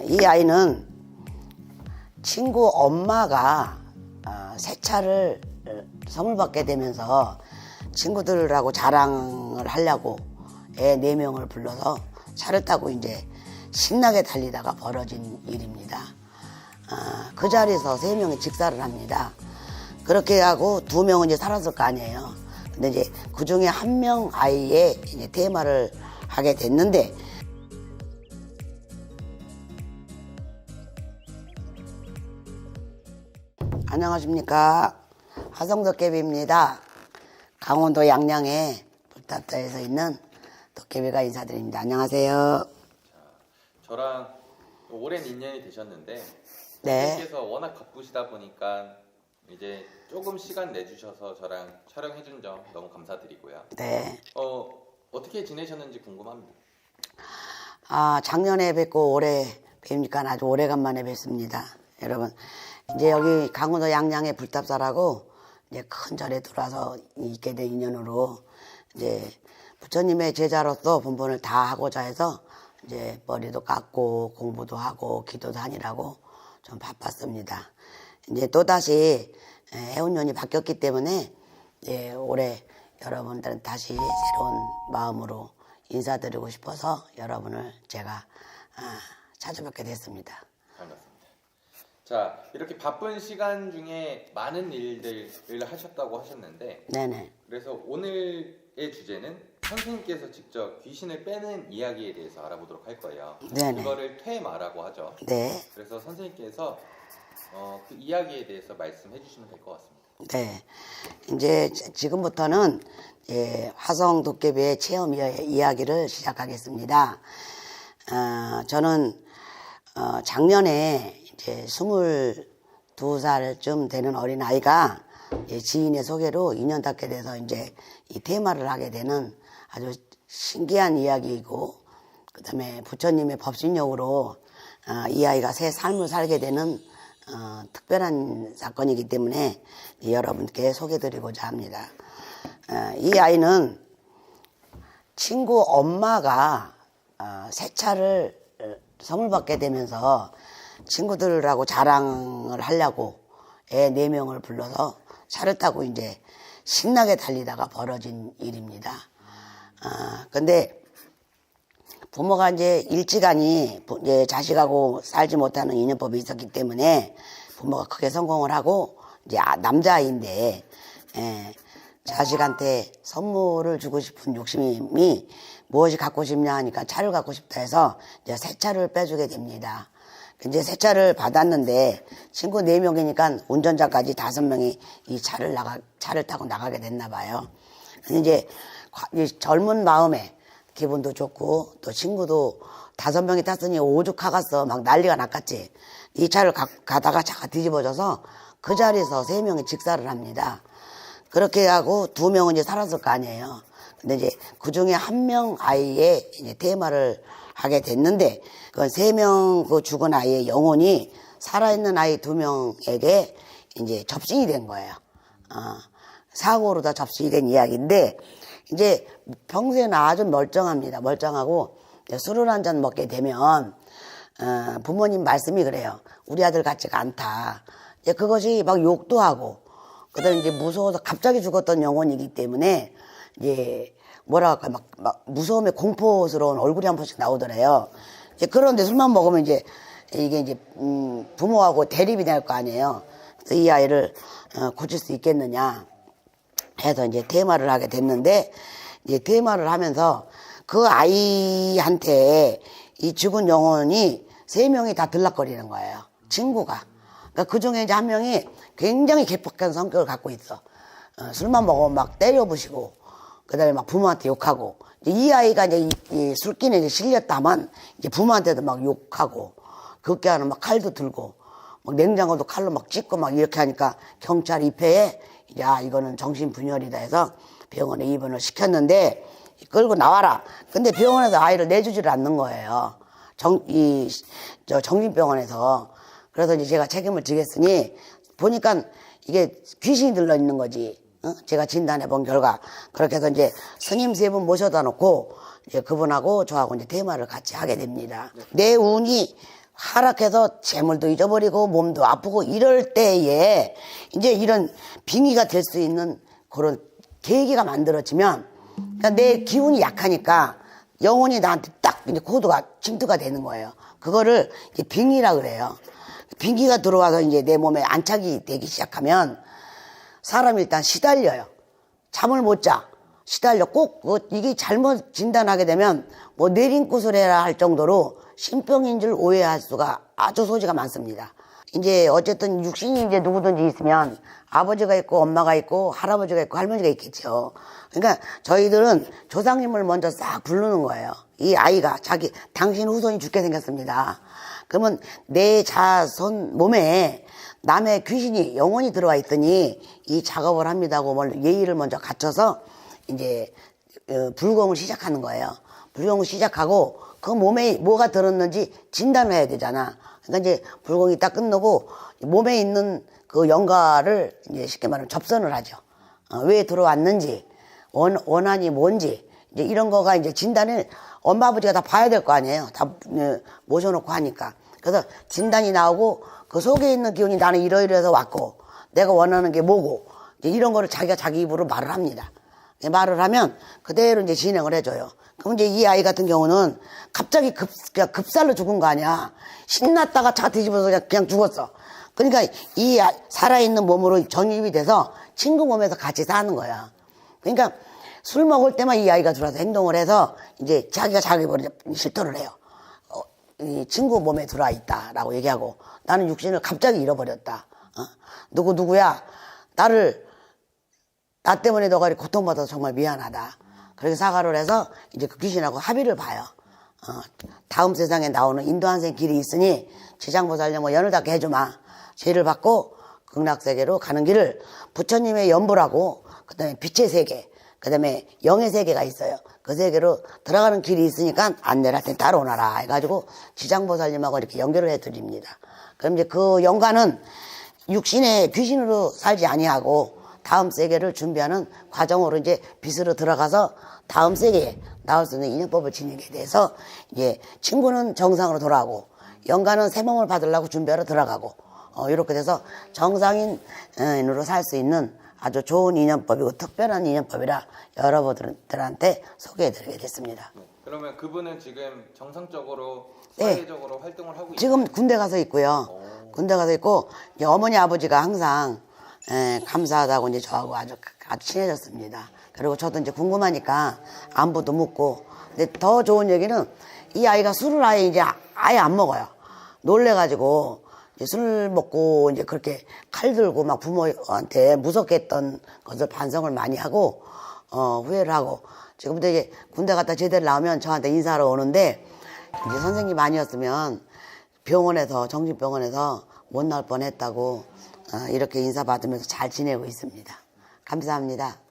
아, 이 아이는 친구 엄마가 어, 새 차를 어, 선물 받게 되면서 친구들하고 자랑을 하려고 애네 명을 불러서 차를 타고 이제 신나게 달리다가 벌어진 일입니다. 아, 그 자리에서 세 명이 직사를 합니다. 그렇게 하고 두 명은 이제 살았을 거 아니에요. 근데 이제 그 중에 한 명 아이의 이제 테마를 하게 됐는데 안녕하십니까. 화성도깨비입니다. 강원도 양양에 불탑자에서 있는 도깨비가 인사드립니다. 안녕하세요. 저랑 오랜 인연이 되셨는데 네. 선생님께서 워낙 바쁘시다 보니까 이제 조금 시간 내주셔서 저랑 촬영해준 점 너무 감사드리고요. 네. 어 어떻게 지내셨는지 궁금합니다. 아, 작년에 뵙고 올해 뵈니까 아주 오래간만에 뵙습니다. 여러분, 이제 여기 강원도 양양의 불탑사라고 이제 큰 절에 들어와서 있게 된 인연으로 이제 부처님의 제자로서 본분을 다 하고자 해서 이제 머리도 깎고 공부도 하고 기도도 하느라고 좀 바빴습니다. 이제 또다시 해운년이 바뀌었기 때문에 이제 올해 여러분들은 다시 새로운 마음으로 인사드리고 싶어서 여러분을 제가 아, 찾아뵙게 됐습니다. 자 이렇게 바쁜 시간 중에 많은 일들을 하셨다고 하셨는데 네네. 그래서 오늘의 주제는 선생님께서 직접 귀신을 빼는 이야기에 대해서 알아보도록 할 거예요. 네네. 그거를 퇴마라고 하죠. 네. 그래서 선생님께서 어, 그 이야기에 대해서 말씀해 주시면 될 것 같습니다. 네. 이제 지- 지금부터는 예, 화성 도깨비의 체험 이야- 이야기를 시작하겠습니다. 어, 저는 어, 작년에 이제 22살쯤 되는 어린 아이가 지인의 소개로 인연 닿게 돼서 이제 이 테마를 하게 되는 아주 신기한 이야기이고 그 다음에 부처님의 법신력으로 어, 이 아이가 새 삶을 살게 되는 어, 특별한 사건이기 때문에 여러분께 소개드리고자 합니다. 어, 이 아이는 친구 엄마가 어, 새 차를 어, 선물 받게 되면서 친구들하고 자랑을 하려고 애네 명을 불러서 차를 타고 이제 신나게 달리다가 벌어진 일입니다. 어, 근데 부모가 이제 일찌감이 부- 이제 자식하고 살지 못하는 인연법이 있었기 때문에 부모가 크게 성공을 하고 이제 아- 남자아이인데 예, 자식한테 선물을 주고 싶은 욕심이 무엇이 갖고 싶냐 하니까 차를 갖고 싶다 해서 이제 새 차를 빼주게 됩니다. 이제 새 차를 받았는데 친구 네 명이니까 운전자까지 다섯 명이 이 차를 나가 차를 타고 나가게 됐나 봐요. 이제 젊은 마음에 기분도 좋고 또 친구도 다섯 명이 탔으니 오죽하겠어 막 난리가 났겠지. 이 차를 가, 가다가 차가 뒤집어져서 그 자리에서 세 명이 직사를 합니다. 그렇게 하고 두 명은 이제 살았을 거 아니에요. 근데 이제 그 중에 한 명 아이의 이제 테마를 하게 됐는데 그 세 명 그 죽은 아이의 영혼이 살아있는 아이 두 명에게 이제 접신이 된 거예요. 어, 사고로 다 접신이 된 이야기인데 이제 평소에는 아주 멀쩡합니다. 멀쩡하고 술을 한 잔 먹게 되면 어, 부모님 말씀이 그래요. 우리 아들 같지가 않다. 그것이 막 욕도 하고 그다음에 이제 무서워서 갑자기 죽었던 영혼이기 때문에 뭐라 할까 막, 막 무서움에 공포스러운 얼굴이 한 번씩 나오더래요. 이제 그런데 술만 먹으면 이제 이게 이제 음, 부모하고 대립이 될 거 아니에요. 이 아이를 어, 고칠 수 있겠느냐 해서 이제 테마를 하게 됐는데 이제 테마를 하면서 그 아이한테 이 죽은 영혼이 세 명이 다 들락거리는 거예요. 친구가. 그러니까 그 중에 이제 한 명이 굉장히 개팍한 성격을 갖고 있어. 어, 술만 먹으면 막 때려부시고, 그 다음에 막 부모한테 욕하고. 이 아이가 이제 술기는 이제 실렸다만, 이제 부모한테도 막 욕하고, 그렇게 하는 막 칼도 들고, 막 냉장고도 칼로 막 찢고 막 이렇게 하니까 경찰 입회에, 이제 아, 이거는 정신분열이다 해서 병원에 입원을 시켰는데, 끌고 나와라. 근데 병원에서 아이를 내주지를 않는 거예요. 정, 이, 저 정신병원에서. 그래서 이제 제가 책임을 지겠으니, 보니까 이게 귀신이 들러 있는 거지. 어? 제가 진단해 본 결과. 그렇게 해서 이제 스님 세 분 모셔다 놓고, 이제 그분하고 저하고 이제 테마를 같이 하게 됩니다. 내 운이 하락해서 재물도 잊어버리고 몸도 아프고 이럴 때에 이제 이런 빙의가 될 수 있는 그런 계기가 만들어지면 그러니까 내 기운이 약하니까 영혼이 나한테 딱 이제 코드가 침투가 되는 거예요. 그거를 이제 빙의라 그래요. 빙기가 들어와서 이제 내 몸에 안착이 되기 시작하면 사람이 일단 시달려요. 잠을 못 자. 시달려 꼭 그, 이게 잘못 진단하게 되면 뭐 내린굿을 해라 할 정도로 신병인 줄 오해할 수가 아주 소지가 많습니다. 이제 어쨌든 육신이 이제 누구든지 있으면 아버지가 있고 엄마가 있고 할아버지가 있고 할머니가 있겠죠. 그러니까 저희들은 조상님을 먼저 싹 부르는 거예요. 이 아이가 자기 당신 후손이 죽게 생겼습니다. 그러면 내 자손 몸에 남의 귀신이 영혼이 들어와 있더니 이 작업을 합니다고 뭘 예의를 먼저 갖춰서 이제 어, 불공을 시작하는 거예요. 불공을 시작하고 그 몸에 뭐가 들었는지 진단을 해야 되잖아. 그러니까 이제 불공이 딱 끝나고 몸에 있는 그 영가를 이제 쉽게 말하면 접선을 하죠. 어, 왜 들어왔는지 원, 원한이 뭔지 이제 이런 거가 이제 진단을 엄마 아버지가 다 봐야 될 거 아니에요. 다 어, 모셔놓고 하니까. 그래서 진단이 나오고 그 속에 있는 기운이 나는 이러이러해서 왔고 내가 원하는 게 뭐고 이런 거를 자기가 자기 입으로 말을 합니다. 예, 말을 하면 그대로 이제 진행을 해줘요. 그럼 이제 이 아이 같은 경우는 갑자기 급, 그냥 급살로 죽은 거 아니야. 신났다가 차 뒤집어서 그냥, 그냥 죽었어. 그러니까 이 아- 살아있는 몸으로 전입이 돼서 친구 몸에서 같이 사는 거야. 그러니까 술 먹을 때만 이 아이가 들어와서 행동을 해서 이제 자기가 자기 머리 실토를 해요. 어, 이 친구 몸에 들어와 있다라고 얘기하고 나는 육신을 갑자기 잃어버렸다. 어? 누구 누구야? 나를 나 때문에 너가 이렇게 고통받아서 정말 미안하다. 그렇게 사과를 해서 이제 그 귀신하고 합의를 봐요. 어, 다음 세상에 나오는 인도 한생 길이 있으니 지장보살령 뭐 연을 닿게 해주마. 죄를 받고 극락세계로 가는 길을 부처님의 연보라고 그 다음에 빛의 세계 그 다음에 영의 세계가 있어요. 그 세계로 들어가는 길이 있으니까 안내를 할때 따라오너라 해가지고 지장보살님하고 이렇게 연결을 해드립니다. 그럼 이제 그 영가는 육신의 귀신으로 살지 아니하고 다음 세계를 준비하는 과정으로 이제 빛으로 들어가서 다음 세계에 나올 수 있는 인연법을 지니게 돼서 이제 친구는 정상으로 돌아가고 영가는 새 몸을 받으려고 준비하러 들어가고 어, 이렇게 돼서 정상인으로 살 수 있는 아주 좋은 인연법이고 특별한 인연법이라 여러분들한테 소개해드리게 됐습니다. 그러면 그분은 지금 정상적으로 네. 사회적으로 활동을 하고 지금 군대 가서 있고요. 군대 가서 있고 어머니 아버지가 항상 에, 감사하다고 이제 저하고 아주 아주 친해졌습니다. 그리고 저도 이제 궁금하니까 안부도 묻고. 근데 더 좋은 얘기는 이 아이가 술을 아예 이제 아- 아예 안 먹어요. 놀래가지고 술 먹고 이제 그렇게 칼 들고 막 부모한테 무섭게 했던 것을 반성을 많이 하고 어, 후회를 하고 지금부터 이제 군대 갔다 제대로 나오면 저한테 인사하러 오는데 이제 선생님 아니었으면 병원에서 정신병원에서 못 나올 뻔했다고 어, 이렇게 인사 받으면서 잘 지내고 있습니다. 감사합니다.